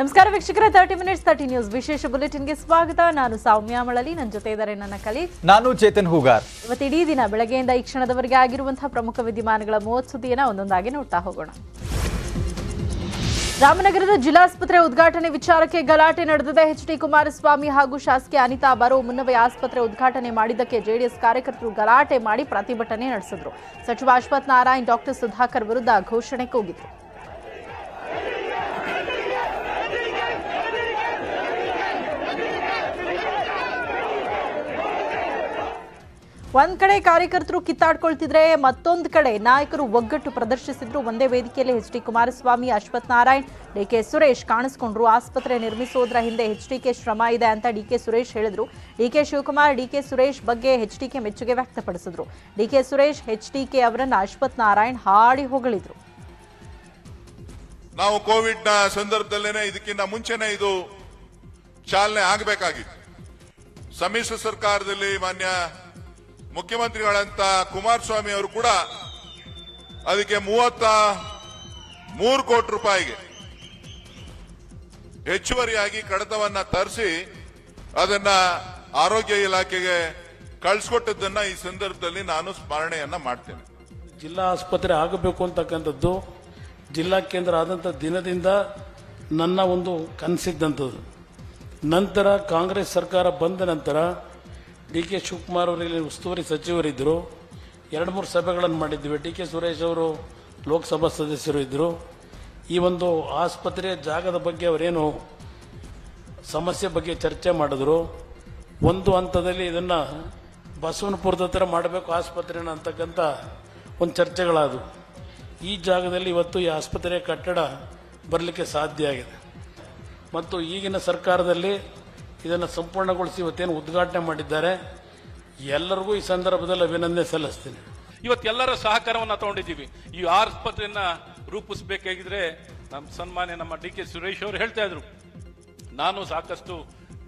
ನಮಸ್ಕಾರ ವೀಕ್ಷಕರ thirty minutes thirty news ವಿಶೇಷ ಬುಲೆಟಿನ್ಗೆ ಸ್ವಾಗತ. ನಾನು ಸೌಮ್ಯ ಮಳಲಿ ನನ್ನ ಜೊತೆ ಇದ್ದಾರೆ ನನ್ನ ಕಲಿ. ನಾನು ಚೇತನ್ ಹೂಗಾರ್. ಇವತ್ತು ಇಡೀ ದಿನ ಬೆಳಗ್ಗೆಯಿಂದ ಈ ಕ್ಷಣದವರೆಗೆ ಆಗಿರುವಂತಹ ಪ್ರಮುಖ ವಿದ್ಯಮಾನಗಳ ಮೂವತ್ತು ಸುದ್ದಿಯನ್ನ ಒಂದೊಂದಾಗಿ ನೋಡ್ತಾ ಹೋಗೋಣ. ರಾಮನಗರದ ಜಿಲ್ಲಾಸ್ಪತ್ರೆ ಉದ್ಘಾಟನೆ ವಿಚಾರಕ್ಕೆ ಗಲಾಟೆ ನಡೆದಿದೆ. ಎಚ್ ಡಿ ಕುಮಾರಸ್ವಾಮಿ ಹಾಗೂ ಶಾಸಕಿ ಅನಿತಾ ಬರೋ ಮುನ್ನವೇ ಆಸ್ಪತ್ರೆ ಉದ್ಘಾಟನೆ ಮಾಡಿದ್ದಕ್ಕೆ ಜೆಡಿಎಸ್ ಕಾರ್ಯಕರ್ತರು ಗಲಾಟೆ ಮಾಡಿ ಪ್ರತಿಭಟನೆ ನಡೆಸಿದ್ರು. ಸಚಿವ ಅಶ್ವಥ್ ನಾರಾಯಣ್ ಡಾಕ್ಟರ್ ಸುಧಾಕರ್ ವಿರುದ್ಧ ಘೋಷಣೆ ಕೂಗಿದ್ರು. ಒಂದ್ ಕಡೆ ಕಾರ್ಯಕರ್ತರು ಕಿತ್ತಾಡ್ಕೊಳ್ತಿದ್ರೆ ಮತ್ತೊಂದು ಕಡೆ ನಾಯಕರು ಒಗ್ಗಟ್ಟು ಪ್ರದರ್ಶಿಸಿದ್ರು ಒಂದೇ ವೇದಿಕೆಯಲ್ಲಿ H D Kumaraswamy, Ashwath Narayan D K Suresh ಕಾಣಿಸ್ಕೊಂಡ್ರು. ಆಸ್ಪತ್ರೆ ನಿರ್ಮಿಸೋದ್ರ ಹಿಂದೆ ಎಚ್ ಡಿ ಕೆ ಶ್ರಮ ಇದೆ ಅಂತ ಡಿ ಕೆ ಸುರೇಶ್ ಹೇಳಿದ್ರು. ಡಿಕೆ ಶಿವಕುಮಾರ್, ಡಿಕೆ ಸುರೇಶ್ ಬಗ್ಗೆ ಎಚ್ ಡಿಕೆ ಮೆಚ್ಚುಗೆ ವ್ಯಕ್ತಪಡಿಸಿದ್ರು. D K Suresh, H DK ಅವರನ್ನು ಅಶ್ವಥ್ ನಾರಾಯಣ್ ಹಾಡಿ ಹೊಗಳಿದ್ರು. ನಾವು ಕೋವಿಡ್ನ ಸಂದರ್ಭದಲ್ಲೇನೆ ಇದಕ್ಕಿಂತ ಮುಂಚೆನೆ ಇದು ಚಾಲನೆ ಆಗಬೇಕಾಗಿತ್ತು. ಸಮ್ಮಿಶ್ರ ಸರ್ಕಾರದಲ್ಲಿ ಮಾನ್ಯ ಮುಖ್ಯಮಂತ್ರಿಗಳಂತ ಕುಮಾರಸ್ವಾಮಿ ಅವರು ಕೂಡ ಅದಕ್ಕೆ ಮೂವತ್ತ ಮೂರು ಕೋಟಿ ರೂಪಾಯಿಗೆ ಹೆಚ್ಚುವರಿಯಾಗಿ ಕಡತವನ್ನ ತರಿಸಿ ಅದನ್ನ ಆರೋಗ್ಯ ಇಲಾಖೆಗೆ ಕಳಿಸ್ಕೊಟ್ಟದ್ದನ್ನ ಈ ಸಂದರ್ಭದಲ್ಲಿ ನಾನು ಸ್ಮರಣೆಯನ್ನ ಮಾಡ್ತೇನೆ. ಜಿಲ್ಲಾ ಆಸ್ಪತ್ರೆ ಆಗಬೇಕು ಅಂತಕ್ಕಂಥದ್ದು, ಜಿಲ್ಲಾ ಕೇಂದ್ರ ಆದಂಥ ದಿನದಿಂದ ನನ್ನ ಒಂದು ಕನಸಿದ್ದಂಥದ್ದು. ನಂತರ ಕಾಂಗ್ರೆಸ್ ಸರ್ಕಾರ ಬಂದ ನಂತರ ಡಿ ಕೆ ಶಿವಕುಮಾರ್ ಅವರಲ್ಲಿ ಉಸ್ತುವಾರಿ ಸಚಿವರಿದ್ದರು ಎರಡು ಮೂರು ಸಭೆಗಳನ್ನು ಮಾಡಿದ್ವಿ. ಡಿ ಕೆ ಸುರೇಶ್ ಅವರು ಲೋಕಸಭಾ ಸದಸ್ಯರು ಇದ್ದರು ಈ ಒಂದು ಆಸ್ಪತ್ರೆಯ ಜಾಗದ ಬಗ್ಗೆ ಅವರೇನು ಸಮಸ್ಯೆ ಬಗ್ಗೆ ಚರ್ಚೆ ಮಾಡಿದ್ರು. ಒಂದು ಹಂತದಲ್ಲಿ ಇದನ್ನು ಬಸವನಪುರದ ಹತ್ರ ಮಾಡಬೇಕು ಆಸ್ಪತ್ರೆನ ಅಂತಕ್ಕಂಥ ಒಂದು ಚರ್ಚೆಗಳಾದವು. ಈ ಜಾಗದಲ್ಲಿ ಇವತ್ತು ಈ ಆಸ್ಪತ್ರೆಯ ಕಟ್ಟಡ ಬರಲಿಕ್ಕೆ ಸಾಧ್ಯ ಆಗಿದೆ. ಮತ್ತು ಈಗಿನ ಸರ್ಕಾರದಲ್ಲಿ ಇದನ್ನು ಸಂಪೂರ್ಣಗೊಳಿಸಿ ಇವತ್ತೇನು ಉದ್ಘಾಟನೆ ಮಾಡಿದ್ದಾರೆ, ಎಲ್ಲರಿಗೂ ಈ ಸಂದರ್ಭದಲ್ಲಿ ಅಭಿನಂದನೆ ಸಲ್ಲಿಸ್ತೀನಿ. ಇವತ್ತೆಲ್ಲರ ಸಹಕಾರವನ್ನು ತಗೊಂಡಿದ್ದೀವಿ. ಈ ಆಸ್ಪತ್ರೆಯನ್ನ ರೂಪಿಸಬೇಕಾಗಿದ್ರೆ ನಮ್ಮ ಸನ್ಮಾನ್ಯ ನಮ್ಮ ಡಿ ಕೆ ಸುರೇಶ್ ಅವರು ಹೇಳ್ತಾ ಇದ್ರು, ನಾನು ಸಾಕಷ್ಟು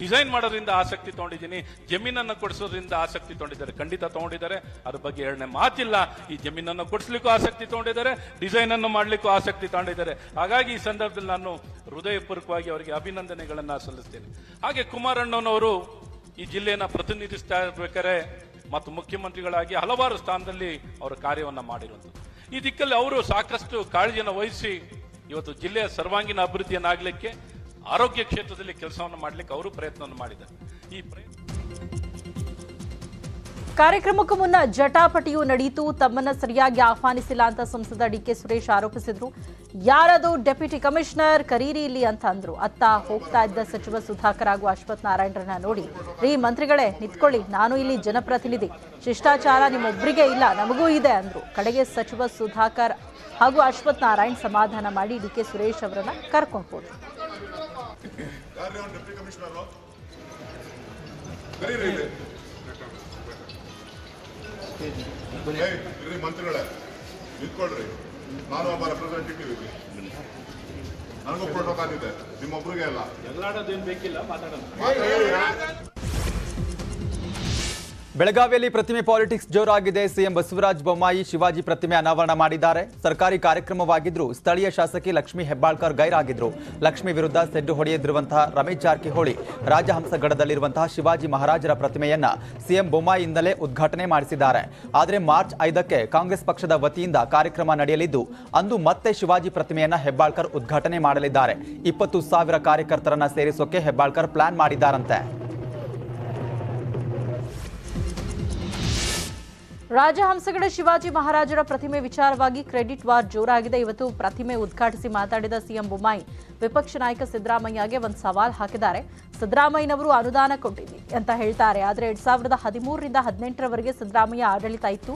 ಡಿಸೈನ್ ಮಾಡೋದ್ರಿಂದ ಆಸಕ್ತಿ ತಗೊಂಡಿದ್ದೀನಿ, ಜಮೀನನ್ನು ಕೊಡಿಸೋದ್ರಿಂದ ಆಸಕ್ತಿ ತಗೊಂಡಿದ್ದಾರೆ. ಖಂಡಿತ ತಗೊಂಡಿದ್ದಾರೆ. ಅದ್ರ ಬಗ್ಗೆ ಎರಡನೇ ಮಾತಿಲ್ಲ. ಈ ಜಮೀನನ್ನು ಕೊಡಿಸ್ಲಿಕ್ಕೂ ಆಸಕ್ತಿ ತಗೊಂಡಿದ್ದಾರೆ ಡಿಸೈನ್ ಅನ್ನು ಮಾಡ್ಲಿಕ್ಕೂ ಆಸಕ್ತಿ ತಗೊಂಡಿದ್ದಾರೆ. ಹಾಗಾಗಿ ಈ ಸಂದರ್ಭದಲ್ಲಿ ನಾನು ಹೃದಯಪೂರ್ವಕವಾಗಿ ಅವರಿಗೆ ಅಭಿನಂದನೆಗಳನ್ನ ಸಲ್ಲಿಸ್ತೇನೆ. ಹಾಗೆ ಕುಮಾರಣ್ಣನವರು ಈ ಜಿಲ್ಲೆಯನ್ನ ಪ್ರತಿನಿಧಿಸ್ತಾ ಇರ್ಬೇಕಾದ್ರೆ ಮತ್ತು ಮುಖ್ಯಮಂತ್ರಿಗಳಾಗಿ ಹಲವಾರು ಸ್ಥಾನದಲ್ಲಿ ಅವರ ಕಾರ್ಯವನ್ನು ಮಾಡಿರುವಂಥದ್ದು. ಈ ದಿಕ್ಕಲ್ಲಿ ಅವರು ಸಾಕಷ್ಟು ಕಾಳಜಿಯನ್ನು ವಹಿಸಿ ಇವತ್ತು ಜಿಲ್ಲೆಯ ಸರ್ವಾಂಗೀಣ ಅಭಿವೃದ್ಧಿಯನ್ನಾಗಲಿಕ್ಕೆ ಆರೋಗ್ಯ ಕ್ಷೇತ್ರದಲ್ಲಿ ಕೆಲಸವನ್ನು ಮಾಡಲಿಕ್ಕೆ ಅವರು ಪ್ರಯತ್ನವನ್ನು ಮಾಡಿದ್ದಾರೆ. ಈ ಕಾರ್ಯಕ್ರಮಕ್ಕೂ ಮುನ್ನ ಜಟಾಪಟಿಯು ನಡೆಯಿತು ತಮ್ಮನ್ನ ಸರಿಯಾಗಿ ಆಹ್ವಾನಿಸಿಲ್ಲ ಅಂತ ಸಂಸದ ಡಿಕೆ ಸುರೇಶ್ ಆರೋಪಿಸಿದ್ರು. ಯಾರದು ಡೆಪ್ಯೂಟಿ ಕಮಿಷನರ್ ಕರೀರಿ ಇಲ್ಲಿ ಅಂತ ಅಂದ್ರು. ಅತ್ತ ಹೋಗ್ತಾ ಇದ್ದ ಸಚಿವ ಸುಧಾಕರ್ ಹಾಗೂ ಅಶ್ವಥ್ ನಾರಾಯಣರನ್ನ ನೋಡಿ, ರೀ ಮಂತ್ರಿಗಳೇ, ನಿಂತ್ಕೊಳ್ಳಿ. ನಾನು ಇಲ್ಲಿ ಜನಪ್ರತಿನಿಧಿ. ಶಿಷ್ಟಾಚಾರ ನಿಮ್ಮೊಬ್ಬರಿಗೆ ಇಲ್ಲ, ನಮಗೂ ಇದೆ ಅಂದ್ರು. ಕಡೆಗೆ ಸಚಿವ ಸುಧಾಕರ್ ಹಾಗೂ ಅಶ್ವಥ್ ನಾರಾಯಣ್ ಸಮಾಧಾನ ಮಾಡಿ ಡಿಕೆ ಸುರೇಶ್ ಅವರನ್ನ ಕರ್ಕೊಂಡು ಯಾರ್ರೀ ಅವ್ನು ಡೆಪ್ಟಿ ಕಮಿಷನರು ಇಲ್ಲಿ. ಏಯ್, ಇರ್ರಿ ಮಂತ್ರಿಗಳೇ. ನಿಂತ್ಕೊಳ್ರಿ. ನಾನು ಒಬ್ಬ ರೆಪ್ರೆಸೆಂಟೇಟಿವ್ ಇಲ್ಲಿ. ನನಗೂ ಪ್ರೋಟೋಕಾಲ್ ಇದೆ. ನಿಮ್ಮೊಬ್ರಿಗೆ ಅಲ್ಲ. ಬೆಳಗಾವಿಯಲ್ಲಿ ಪ್ರತಿಮೆ ಪಾಲಿಟಿಕ್ಸ್ ಜೋರಾಗಿದೆ. ಸಿಎಂ ಬಸವರಾಜ ಬೊಮ್ಮಾಯಿ, ಶಿವಾಜಿ ಪ್ರತಿಮೆ ಅನಾವರಣ ಮಾಡಿದ್ದಾರೆ. ಸರ್ಕಾರಿ ಕಾರ್ಯಕ್ರಮವಾಗಿದ್ರು ಸ್ಥಳೀಯ ಶಾಸಕಿ ಲಕ್ಷ್ಮಿ ಹೆಬ್ಬಾಳ್ಕರ್ ಗೈರಾಗಿದ್ರು. ಲಕ್ಷ್ಮಿ ವಿರುದ್ಧ ಸೆಡ್ಡು ಹೊಡೆಯದಿರುವಂತಹ ರಮೇಶ್ ಜಾರಕಿಹೊಳಿ, ರಾಜಹಂಸಗಡದಲ್ಲಿರುವಂತಹ ಶಿವಾಜಿ ಮಹಾರಾಜರ ಪ್ರತಿಮೆಯನ್ನ ಸಿಎಂ ಬೊಮ್ಮಾಯಿಯಿಂದಲೇ ಉದ್ಘಾಟನೆ ಮಾಡಿಸಿದ್ದಾರೆ. ಆದರೆ ಮಾರ್ಚ್ ಐದಕ್ಕೆ ಕಾಂಗ್ರೆಸ್ ಪಕ್ಷದ ವತಿಯಿಂದ ಕಾರ್ಯಕ್ರಮ ನಡೆಯಲಿದ್ದು, ಅಂದು ಮತ್ತೆ ಶಿವಾಜಿ ಪ್ರತಿಮೆಯನ್ನ ಹೆಬ್ಬಾಳ್ಕರ್ ಉದ್ಘಾಟನೆ ಮಾಡಲಿದ್ದಾರೆ. ಇಪ್ಪತ್ತು ಸಾವಿರ ಕಾರ್ಯಕರ್ತರನ್ನ ಸೇರಿಸೋಕೆ ಹೆಬ್ಬಾಳ್ಕರ್ ಪ್ಲಾನ್ ಮಾಡಿದ್ದಾರಂತೆ. ರಾಜಹಂಸಗಡ ಶಿವಾಜಿ ಮಹಾರಾಜರ ಪ್ರತಿಮೆ ವಿಚಾರವಾಗಿ ಕ್ರೆಡಿಟ್ ವಾರ್ ಜೋರಾಗಿದೆ. ಇವತ್ತು ಪ್ರತಿಮೆ ಉದ್ಘಾಟಿಸಿ ಮಾತಾಡಿದ ಸಿಎಂ ಬೊಮ್ಮಾಯಿ, ವಿಪಕ್ಷ ನಾಯಕ ಸಿದ್ದರಾಮಯ್ಯಗೆ ಒಂದು ಸವಾಲ್ ಹಾಕಿದ್ದಾರೆ. ಸಿದ್ದರಾಮಯ್ಯನವರು ಅನುದಾನ ಕೊಟ್ಟಿದ್ವಿ ಅಂತ ಹೇಳ್ತಾರೆ. ಆದರೆ ಎರಡ್ ಸಾವಿರದ ಹದಿಮೂರರಿಂದ ಹದಿನೆಂಟರವರೆಗೆ ಸಿದ್ದರಾಮಯ್ಯ ಆಡಳಿತ ಇತ್ತು.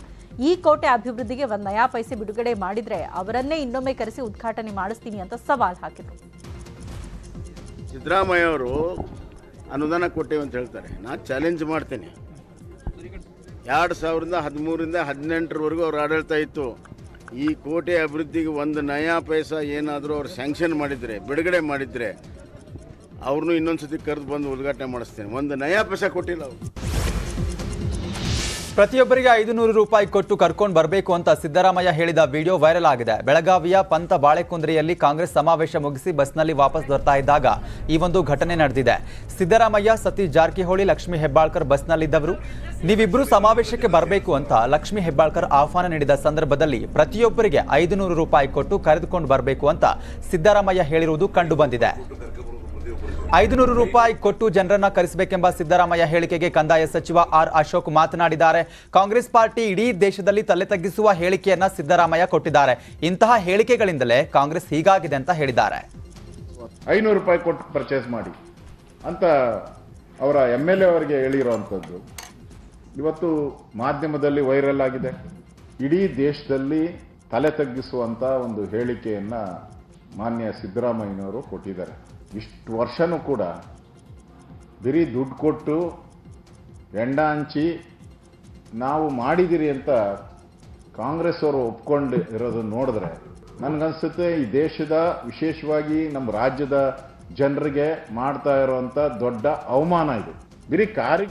ಈ ಕೋಟೆ ಅಭಿವೃದ್ಧಿಗೆ ಒಂದು ನಯಾ ಪೈಸೆ ಬಿಡುಗಡೆ ಮಾಡಿದ್ರೆ ಅವರನ್ನೇ ಇನ್ನೊಮ್ಮೆ ಕರೆಸಿ ಉದ್ಘಾಟನೆ ಮಾಡಿಸ್ತೀನಿ ಅಂತ ಸವಾಲ್ ಹಾಕಿದರು. ಸಿದ್ದರಾಮಯ್ಯ ಅವರು ಅನುದಾನ ಕೊಟ್ಟೇವೆ ಅಂತ ಹೇಳ್ತಾರೆ. ನಾನು ಚಾಲೆಂಜ್ ಮಾಡ್ತೇನೆ. ಎರಡು ಸಾವಿರದ ಹದಿಮೂರಿಂದ ಹದಿನೆಂಟರವರೆಗೂ ಅವ್ರ ಆಡಳಿತ ಇತ್ತು. ಈ ಕೋಟೆ ಅಭಿವೃದ್ಧಿಗೆ ಒಂದು ನಯಾ ಪೈಸ ಏನಾದರೂ ಅವ್ರು ಸ್ಯಾಂಕ್ಷನ್ ಮಾಡಿದರೆ, ಬಿಡುಗಡೆ ಮಾಡಿದರೆ ಅವ್ರನ್ನೂ ಇನ್ನೊಂದು ಸತಿ ಕರೆದು ಬಂದು ಉದ್ಘಾಟನೆ ಮಾಡಿಸ್ತೇನೆ. ಒಂದು ನಯಾ ಪೈಸಾ ಕೊಟ್ಟಿಲ್ಲ ಅವರು. ಪ್ರತಿಯೊಬ್ಬರಿಗೆ ಐದು ನೂರು ರೂಪಾಯಿ ಕೊಟ್ಟು ಕರ್ಕೊಂಡು ಬರಬೇಕು ಅಂತ ಸಿದ್ದರಾಮಯ್ಯ ಹೇಳಿದ ವಿಡಿಯೋ ವೈರಲ್ ಆಗಿದೆ. ಬೆಳಗಾವಿಯ ಪಂತ ಬಾಳೆಕುಂದ್ರಿಯಲ್ಲಿ ಕಾಂಗ್ರೆಸ್ ಸಮಾವೇಶ ಮುಗಿಸಿ ಬಸ್ನಲ್ಲಿ ವಾಪಸ್ ಬರ್ತಾ ಇದ್ದಾಗ ಈ ಒಂದು ಘಟನೆ ನಡೆದಿದೆ. ಸಿದ್ದರಾಮಯ್ಯ, ಸತೀಶ್ ಜಾರಕಿಹೊಳಿ, ಲಕ್ಷ್ಮೀ ಹೆಬ್ಬಾಳ್ಕರ್ ಬಸ್ನಲ್ಲಿದ್ದವರು. ನೀವಿಬ್ಬರು ಸಮಾವೇಶಕ್ಕೆ ಬರಬೇಕು ಅಂತ ಲಕ್ಷ್ಮೀ ಹೆಬ್ಬಾಳ್ಕರ್ ಆಹ್ವಾನ ನೀಡಿದ ಸಂದರ್ಭದಲ್ಲಿ ಪ್ರತಿಯೊಬ್ಬರಿಗೆ ಐದು ರೂಪಾಯಿ ಕೊಟ್ಟು ಕರೆದುಕೊಂಡು ಬರಬೇಕು ಅಂತ ಸಿದ್ದರಾಮಯ್ಯ ಹೇಳಿರುವುದು ಕಂಡು ಬಂದಿದೆ. ಐದುನೂರು ರೂಪಾಯಿ ಕೊಟ್ಟು ಜನರನ್ನ ಕರೆಸಬೇಕೆಂಬ ಸಿದ್ದರಾಮಯ್ಯ ಹೇಳಿಕೆಗೆ ಕಂದಾಯ ಸಚಿವ ಆರ್ ಅಶೋಕ್ ಮಾತನಾಡಿದ್ದಾರೆ. ಕಾಂಗ್ರೆಸ್ ಪಾರ್ಟಿ ಇಡೀ ದೇಶದಲ್ಲಿ ತಲೆ ತಗ್ಗಿಸುವ ಹೇಳಿಕೆಯನ್ನ ಸಿದ್ದರಾಮಯ್ಯ ಕೊಟ್ಟಿದ್ದಾರೆ. ಇಂತಹ ಹೇಳಿಕೆಗಳಿಂದಲೇ ಕಾಂಗ್ರೆಸ್ ಹೀಗಾಗಿದೆ ಅಂತ ಹೇಳಿದ್ದಾರೆ. ಐನೂರು ರೂಪಾಯಿ ಕೊಟ್ಟು ಪರ್ಚೇಸ್ ಮಾಡಿ ಅಂತ ಅವರ ಎಂ ಎಲ್ ಎ ಅವರಿಗೆ ಹೇಳಿರೋವಂಥದ್ದು. ಇವತ್ತು ಮಾಧ್ಯಮದಲ್ಲಿ ವೈರಲ್ ಆಗಿದೆ. ಇಡೀ ದೇಶದಲ್ಲಿ ತಲೆ ತಗ್ಗಿಸುವಂಥ ಒಂದು ಹೇಳಿಕೆಯನ್ನು ಮಾನ್ಯ ಸಿದ್ದರಾಮಯ್ಯನವರು ಕೊಟ್ಟಿದ್ದಾರೆ. ಇಷ್ಟು ವರ್ಷನೂ ಕೂಡ ಬರೀ ದುಡ್ಡು ಕೊಟ್ಟು ಎಂಡ ಹಂಚಿ ನಾವು ಮಾಡಿದಿರಿ ಅಂತ ಕಾಂಗ್ರೆಸ್ ಅವರು ಒಪ್ಕೊಂಡು ಇರೋದನ್ನು ನೋಡಿದ್ರೆ ನನಗನ್ಸುತ್ತೆ ಈ ದೇಶದ ವಿಶೇಷವಾಗಿ ನಮ್ಮ ರಾಜ್ಯದ ಜನರಿಗೆ ಮಾಡ್ತಾ ಇರುವಂತ ದೊಡ್ಡ ಅವಮಾನ ಇದು. ಬರೀ ಕಾರ್ಯ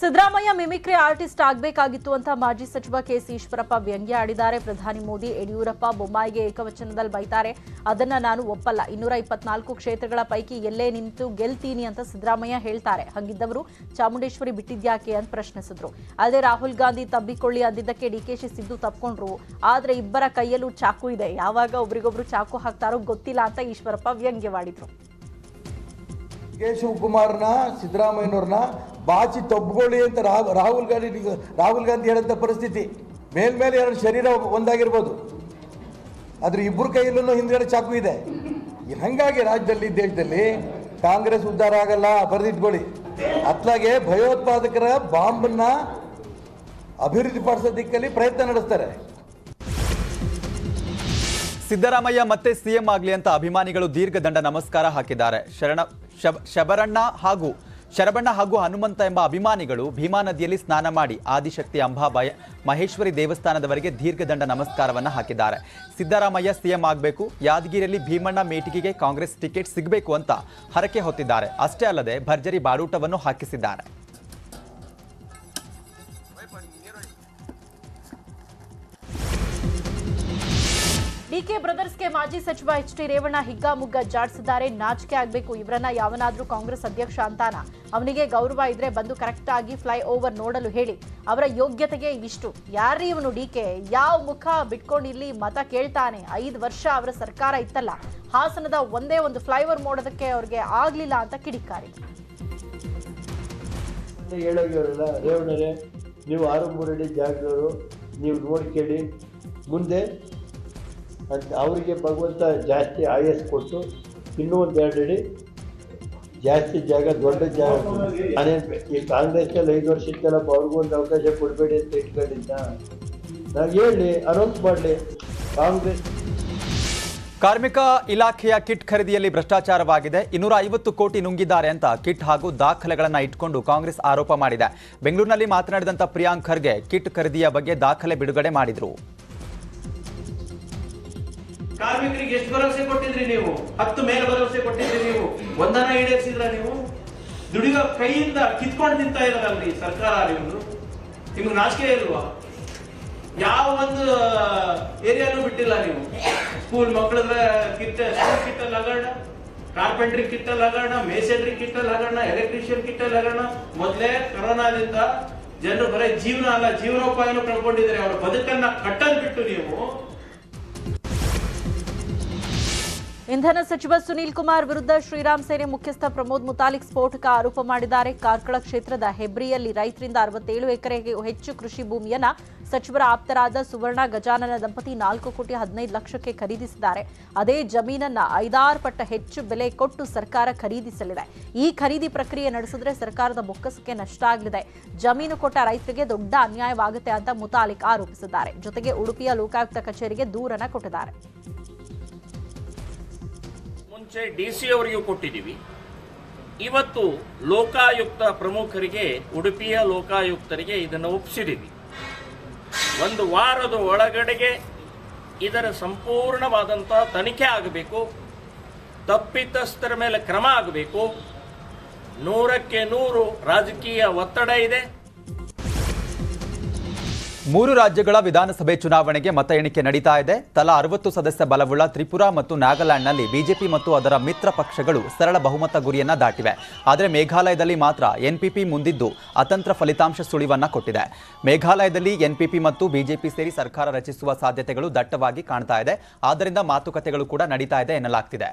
ಸಿದ್ದರಾಮಯ್ಯ ಮಿಮಿಕ್ರಿ ಆರ್ಟಿಸ್ಟ್ ಆಗಬೇಕಾಗಿತ್ತು ಅಂತ ಮಾಜಿ ಸಚಿವ ಕೆಸಿ ಈಶ್ವರಪ್ಪ ವ್ಯಂಗ್ಯ ಆಡಿದ್ದಾರೆ ಪ್ರಧಾನಿ ಮೋದಿ, ಯಡಿಯೂರಪ್ಪ ಬೊಮ್ಮಾಯಿಗೆ ಏಕವಚನದಲ್ಲಿ ಬೈತಾರೆ. ಅದನ್ನ ನಾನು ಒಪ್ಪಲ್ಲ. ಇನ್ನೂರ ಇಪ್ಪತ್ನಾಲ್ಕು ಕ್ಷೇತ್ರಗಳ ಪೈಕಿ ಎಲ್ಲೇ ನಿಂತು ಗೆಲ್ತೀನಿ ಅಂತ ಸಿದ್ದರಾಮಯ್ಯ ಹೇಳ್ತಾರೆ. ಹಂಗಿದ್ದವರು ಚಾಮುಂಡೇಶ್ವರಿ ಬಿಟ್ಟಿದ್ಯಾಕೆ ಅಂತ ಪ್ರಶ್ನಿಸಿದ್ರು. ಅಲ್ಲದೆ ರಾಹುಲ್ ಗಾಂಧಿ ತಬ್ಬಿಕೊಳ್ಳಿ ಅಂದಿದ್ದಕ್ಕೆ ಡಿಕೆಶಿ ಸಿದ್ದು ತಪ್ಕೊಂಡ್ರು ಆದ್ರೆ ಇಬ್ಬರ ಕೈಯಲ್ಲೂ ಚಾಕು ಇದೆ. ಯಾವಾಗ ಒಬ್ರಿಗೊಬ್ರು ಚಾಕು ಹಾಕ್ತಾರೋ ಗೊತ್ತಿಲ್ಲ ಅಂತ ಈಶ್ವರಪ್ಪ ವ್ಯಂಗ್ಯವಾಡಿದ್ರು. ಕೆ ಶಿವಕುಮಾರ್ನ, ಸಿದ್ದರಾಮಯ್ಯನವ್ರನ್ನ ಬಾಚಿ ತಬ್ಕೊಳ್ಳಿ ಅಂತ ರಾಹು- ರಾಹುಲ್ ಗಾಂಧಿ ರಾಹುಲ್ ಗಾಂಧಿ ಹೇಳಂತ ಪರಿಸ್ಥಿತಿ. ಮೇಲ್ಮೇಲೆ ಎರಡು ಶರೀರ ಒಂದಾಗಿರ್ಬೋದು. ಆದ್ರೆ ಇಬ್ಬರು ಕೈಯಲ್ಲೂ ಹಿಂದ್ಗಡೆ ಚಾಕು ಇದೆ. ಹಂಗಾಗಿ ರಾಜ್ಯದಲ್ಲಿ, ದೇಶದಲ್ಲಿ ಕಾಂಗ್ರೆಸ್ ಉದ್ಧಾರ ಆಗಲ್ಲ, ಬರೆದಿಟ್ಕೊಳ್ಳಿ. ಅತ್ಲಾಗೆ ಭಯೋತ್ಪಾದಕರ ಬಾಂಬನ್ನ ಅಭಿವೃದ್ಧಿಪಡಿಸೋ ದಿಕ್ಕಲ್ಲಿ ಪ್ರಯತ್ನ ನಡೆಸ್ತಾರೆ. ಸಿದ್ದರಾಮಯ್ಯ ಮತ್ತೆ ಸಿಎಂ ಆಗಲಿ ಅಂತ ಅಭಿಮಾನಿಗಳು ದೀರ್ಘದಂಡ ನಮಸ್ಕಾರ ಹಾಕಿದ್ದಾರೆ. ಶರಣ, ಶಬ- ಶಬರಣ್ಣ ಹಾಗೂ ಶರಬಣ್ಣ ಹಾಗೂ ಹನುಮಂತ ಎಂಬ ಅಭಿಮಾನಿಗಳು ಭೀಮಾ ನದಿಯಲ್ಲಿ ಸ್ನಾನ ಮಾಡಿ ಆದಿಶಕ್ತಿ ಅಂಬಾಬಾಯ ಮಹೇಶ್ವರಿ ದೇವಸ್ಥಾನದವರೆಗೆ ದೀರ್ಘದಂಡ ನಮಸ್ಕಾರವನ್ನು ಹಾಕಿದ್ದಾರೆ. ಸಿದ್ದರಾಮಯ್ಯ ಸಿಎಂ ಆಗಬೇಕು, ಯಾದಗಿರಿಯಲ್ಲಿ ಭೀಮಣ್ಣ ಮೇಟಿಗೆಗೆ ಕಾಂಗ್ರೆಸ್ ಟಿಕೆಟ್ ಸಿಗಬೇಕು ಅಂತ ಹರಕೆ ಹೊತ್ತಿದ್ದಾರೆ. ಅಷ್ಟೇ ಅಲ್ಲದೆ ಭರ್ಜರಿ ಬಾಡೂಟವನ್ನು ಹಾಕಿಸಿದ್ದಾರೆ. ಡಿಕೆ ಬ್ರದರ್ಸ್ಗೆ ಮಾಜಿ ಸಚಿವ ಎಚ್ ಟಿ ರೇವಣ್ಣ ಹಿಗ್ಗಾಮುಗ್ಗ ಜಾಡಿಸಿದ್ದಾರೆ. ನಾಚಿಕೆ ಆಗಬೇಕು. ಇವರನ್ನ ಯಾವನಾದ್ರೂ ಕಾಂಗ್ರೆಸ್ ಅಧ್ಯಕ್ಷ ಅಂತಾನ? ಅವನಿಗೆ ಗೌರವ ಇದ್ರೆ ಬಂದು ಕರೆಕ್ಟ್ ಆಗಿ ಫ್ಲೈ ಓವರ್ ನೋಡಲು ಹೇಳಿ. ಅವರ ಯೋಗ್ಯತೆಗೆ ಇವಿಷ್ಟು. ಯಾರೀ ಇವನು ಡಿಕೆ ಯಾವ ಮುಖ ಬಿಟ್ಕೊಂಡು ಇಲ್ಲಿ ಮತ ಕೇಳ್ತಾನೆ. ಐದು ವರ್ಷ ಅವರ ಸರ್ಕಾರ ಇತ್ತಲ್ಲ. ಹಾಸನದ ಒಂದೇ ಒಂದು ಫ್ಲೈಓವರ್ ಮಾಡೋದಕ್ಕೆ ಅವ್ರಿಗೆ ಆಗ್ಲಿಲ್ಲ ಅಂತ ಕಿಡಿಕಾರಿ. ನೀವು ಆರು ಮೂರಡಿ ಜಾಗದವರು ನೀವು ನೋಡ್ಕೇಳಿ. ಮುಂದೆ ಅವರಿಗೆ ಭಗವಂತ ಜಾಸ್ತಿ ಆಯಸ್ ಕೊಟ್ಟು ಇನ್ನೂ ಒಂದು ಎರಡು ಅಡಿ ಜಾಸ್ತಿ ಜಾಗ, ದೊಡ್ಡ ಜಾಗ ಅದೇ ಈ ಕಾಂಗ್ರೆಸ್ನಲ್ಲಿ ಐದು ವರ್ಷ ಇತ್ತಲ್ಲಪ್ಪ ಅವ್ರಿಗೂ ಒಂದು ಅವಕಾಶ ಕೊಡಬೇಡಿ ಅಂತ ಇಟ್ಕೊಂಡಿದ್ದ. ನಾವು ಹೇಳಿ ಅನೌನ್ಸ್ ಮಾಡಲಿ ಕಾಂಗ್ರೆಸ್ ಕಾರ್ಮಿಕ ಇಲಾಖೆಯ ಕಿಟ್ ಖರೀದಿಯಲ್ಲಿ ಭ್ರಷ್ಟಾಚಾರವಾಗಿದೆ. ಇನ್ನೂರ ಐವತ್ತು ಕೋಟಿ ನುಂಗಿದ್ದಾರೆ ಅಂತ ಕಿಟ್ ಹಾಗೂ ದಾಖಲೆಗಳನ್ನು ಇಟ್ಕೊಂಡು ಕಾಂಗ್ರೆಸ್ ಆರೋಪ ಮಾಡಿದೆ. ಬೆಂಗಳೂರಿನಲ್ಲಿ ಮಾತನಾಡಿದಂಥ ಪ್ರಿಯಾಂಕ್ ಖರ್ಗೆ ಕಿಟ್ ಖರೀದಿಯ ಬಗ್ಗೆ ದಾಖಲೆ ಬಿಡುಗಡೆ ಮಾಡಿದ್ರು. ಕಾರ್ಮಿಕರಿಗೆ ಎಷ್ಟು ಭರವಸೆ ಕೊಟ್ಟಿದ್ರಿ ನೀವು? ಹತ್ತು ಮೇಲೆ ಭರವಸೆ ಕೊಟ್ಟಿದ್ರಿ ನೀವು? ಒಂದನ ಈಡೇರಿಸಿದ್ರ ನೀವು? ದುಡಿಗ ಕೈಯಿಂದ ಕಿತ್ಕೊಂಡು ತಿಂತಾ ಇರಲ್ಲಿ ಸರ್ಕಾರ ನಿಮ್ದು ನಿಮ್ಗೆ ನಾಚಿಕೆ ಇಲ್ವಾ? ಯಾವ ಒಂದು ಏರಿಯಾನು ಬಿಟ್ಟಿಲ್ಲ ನೀವು. ಸ್ಕೂಲ್ ಮಕ್ಕಳದ ಕಿಟ್ ಸ್ಕೂಲ್ ಕಿಟ್ಟಲ್ಲಿ ಹಗರಣ, ಕಾರ್ಪೆಂಟ್ರಿ ಕಿಟ್ಟಲ್ಲಿ ಲಗಣ ಮೇಸನ್ರಿ ಕಿಟ್ಟಲ್ಲಿ ಲಗಣ ಎಲೆಕ್ಟ್ರಿಷಿಯನ್ ಕಿಟ್ಟಲ್ಲಿ ಲಗಣ ಮೊದಲೇ ಕೊರೋನಾದಿಂದ ಜನರು ಬರೀ ಜೀವನ ಅಲ್ಲ, ಜೀವನೋಪಾಯನೂ ಕಳ್ಕೊಂಡಿದ್ರೆ ಅವರ ಬದುಕನ್ನ ಕಟ್ಟದ್ ಬಿಟ್ಟು ನೀವು ಇಂಧನ ಸಚಿವ ಸುನೀಲ್ ಕುಮಾರ್ ವಿರುದ್ಧ ಶ್ರೀರಾಮ್ ಸೇನೆ ಮುಖ್ಯಸ್ಥ ಪ್ರಮೋದ್ ಮುತಾಲಿಕ್ ಸ್ಫೋಟಕ ಆರೋಪ ಮಾಡಿದ್ದಾರೆ. ಕಾರ್ಕಳ ಕ್ಷೇತ್ರದ ಹೆಬ್ರಿಯಲ್ಲಿ ರೈತರಿಂದ ಅರವತ್ತೇಳು ಎಕರೆಗೆ ಹೆಚ್ಚು ಕೃಷಿ ಭೂಮಿಯನ್ನ ಸಚಿವರ ಆಪ್ತರಾದ ಸುವರ್ಣ ಗಜಾನನ ದಂಪತಿ ನಾಲ್ಕು ಕೋಟಿ ಹದಿನೈದು ಲಕ್ಷಕ್ಕೆ ಖರೀದಿಸಿದ್ದಾರೆ. ಅದೇ ಜಮೀನನ್ನ ಐದಾರು ಪಟ್ಟ ಹೆಚ್ಚು ಬೆಲೆ ಕೊಟ್ಟು ಸರ್ಕಾರ ಖರೀದಿಸಲಿದೆ. ಈ ಖರೀದಿ ಪ್ರಕ್ರಿಯೆ ನಡೆಸಿದ್ರೆ ಸರ್ಕಾರದ ಬೊಕ್ಕಸಕ್ಕೆ ನಷ್ಟ ಆಗಲಿದೆ. ಜಮೀನು ಕೊಟ್ಟ ರೈತರಿಗೆ ದೊಡ್ಡ ಅನ್ಯಾಯವಾಗುತ್ತೆ ಅಂತ ಮುತಾಲಿಕ್ ಆರೋಪಿಸಿದ್ದಾರೆ. ಜೊತೆಗೆ ಉಡುಪಿಯ ಲೋಕಾಯುಕ್ತ ಕಚೇರಿಗೆ ದೂರನ ಕೊಟ್ಟಿದ್ದಾರೆ. ಮುಂಚೆ ಡಿ ಸಿ ಅವರಿಗೂ ಕೊಟ್ಟಿದ್ದೀವಿ. ಇವತ್ತು ಲೋಕಾಯುಕ್ತ ಪ್ರಮುಖರಿಗೆ, ಉಡುಪಿಯ ಲೋಕಾಯುಕ್ತರಿಗೆ ಇದನ್ನು ಒಪ್ಪಿಸಿದ್ದೀವಿ ಒಂದು ವಾರದ ಒಳಗಡೆಗೆ ಇದರ ಸಂಪೂರ್ಣವಾದಂಥ ತನಿಖೆ ಆಗಬೇಕು. ತಪ್ಪಿತಸ್ಥರ ಮೇಲೆ ಕ್ರಮ ಆಗಬೇಕು. ನೂರಕ್ಕೆ ನೂರು ರಾಜಕೀಯ ಒತ್ತಡ ಇದೆ. ಮೂರು ರಾಜ್ಯಗಳ ವಿಧಾನಸಭೆ ಚುನಾವಣೆಗೆ ಮತ ಎಣಿಕೆ ನಡೀತಾ ಇದೆ. ತಲಾ ಅರವತ್ತು ಸದಸ್ಯ ಬಲವುಳ್ಳ ತ್ರಿಪುರಾ ಮತ್ತು ನಾಗಾಲ್ಯಾಂಡ್ನಲ್ಲಿ ಬಿಜೆಪಿ ಮತ್ತು ಅದರ ಮಿತ್ರ ಪಕ್ಷಗಳು ಸರಳ ಬಹುಮತ ಗುರಿಯನ್ನ ದಾಟಿವೆ. ಆದರೆ ಮೇಘಾಲಯದಲ್ಲಿ ಮಾತ್ರ ಎನ್ಪಿಪಿ ಮುಂದಿದ್ದು ಅತಂತ್ರ ಫಲಿತಾಂಶ ಸುಳಿವನ್ನ ಕೊಟ್ಟಿದೆ. ಮೇಘಾಲಯದಲ್ಲಿ ಎನ್ಪಿಪಿ ಮತ್ತು ಬಿಜೆಪಿ ಸೇರಿ ಸರ್ಕಾರ ರಚಿಸುವ ಸಾಧ್ಯತೆಗಳು ದಟ್ಟವಾಗಿ ಕಾಣ್ತಾ ಇದೆ. ಆದ್ದರಿಂದ ಮಾತುಕತೆಗಳು ಕೂಡ ನಡೀತಾ ಇದೆ ಎನ್ನಲಾಗ್ತಿದೆ.